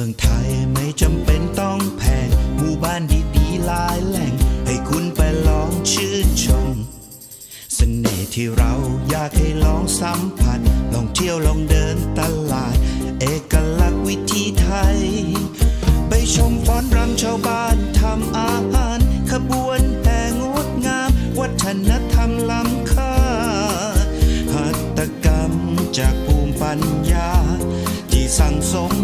เมืองไทยไม่จำเป็นต้องแพงหมู่บ้านดีๆหลายแหล่ง ให้คุณไปลองชื่นชมเสน่ห์ที่เราอยากให้ลองสัมผัส ลองเที่ยวลองเดินตลาด เอกลักษณ์วิถีไทย ไปชมฟ้อนรำชาวบ้านทำอาหาร ขบวนแห่งดงาม วัฒนธรรมล้ำค่า หัตถกรรมจากภูมิปัญญา ที่สั่งสม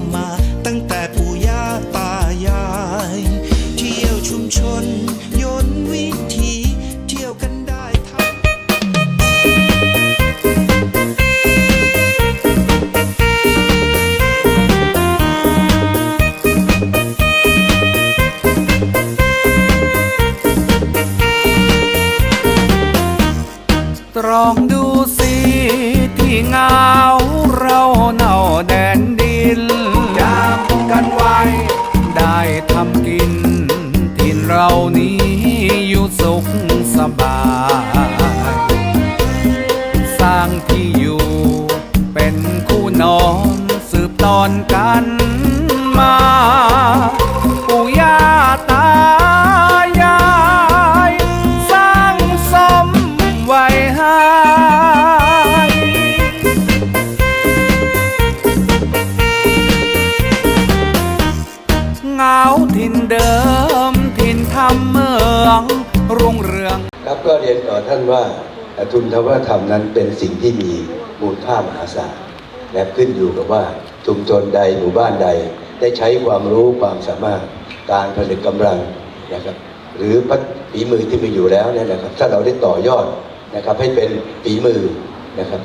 องดูสิที่เงาเราเน่าแดนดินยามกันไว้ ได้ทำกิน ทินเรานี้อยู่สุขสบาย สร้างที่อยู่เป็นคู่นอนสืบตอนกันมา เหงาถิ่นเดิม ถิ่นทำเมืองรุ่งเรือง ครับก็เรียนต่อท่านว่าทุนทวัฒนธรรมนั้นเป็นสิ่งที่มีมูลค่ามหาศาลและขึ้นอยู่กับว่าชุมชนใดหมู่บ้านใด ได้ใช้ความรู้ความสามารถการผลิตกำลังนะครับหรือพฝีมือที่มีอยู่แล้วเนี่ยนะครับถ้าเราได้ต่อยอดนะครับให้เป็นฝีมือนะครับ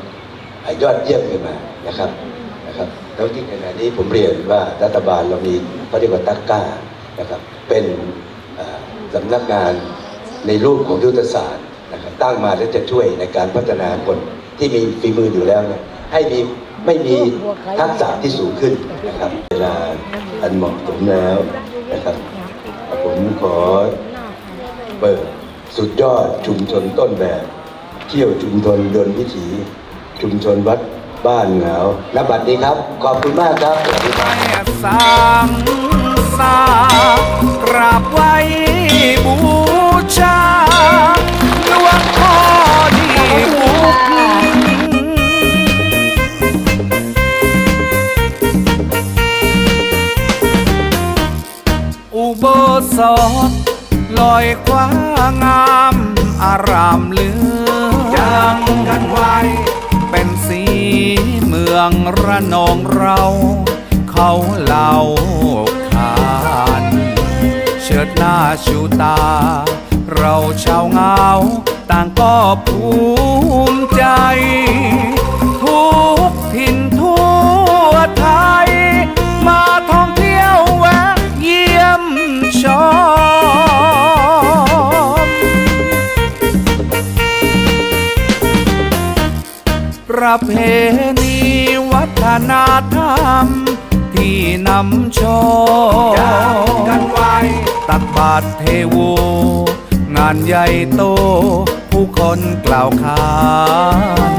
ยอดเยี่ยมขึ้นมานะครับ นะครับแล้วที่ขณะนี้ผมเรียนว่ารัฐบาลเรามีเขาเรียกว่าตักก้านะครับเป็นสำนักงานในรูปของยุทธศาสตร์นะครับตั้งมาแล้วจะช่วยในการพัฒนาคนที่มีฝีมืออยู่แล้วเนี่ยให้มีไม่มีทักษะที่สูงขึ้นนะครับเวลาอันเหมาะสมแล้วนะครับ ผมขอเปิดสุดยอดชุมชนต้นแบบ เที่ยวชุมชนเดินวิถี ชุมชนวัด บ้านเหงาณบัดนี้ครับ ขอบคุณมากครับสวัสดีครับแม่สังสากราบไว้บูชาหลวงพ่อที่บุก อุโบสถลอยคว้างาม อารามเหลือยังกันไว้เป็นสีเมือ งระนองเรา เขาเล่าขานเชิดหน้าชูตา เราชาวเงา ต่างก็ภูมิใจ ทุกถิ่นทั่วไทย มาท่องเที่ยวแวะเยี่ยมชมประเพ ณีวัฒนธรรม ที่นำโชว์กันไว้ตักบาตรเทโว งานใหญ่โต ผู้คนกล่าวขาน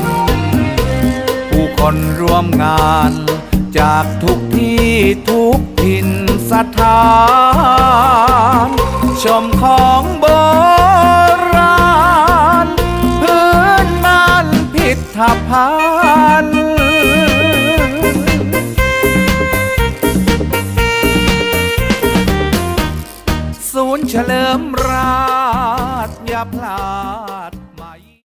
ผู้คนร่วมงาน จากทุกที่ทุกถิ่นสถาน ชมของโบราณพื้นบ้านพิธภัณ เฉลิมราชอย่าพลาด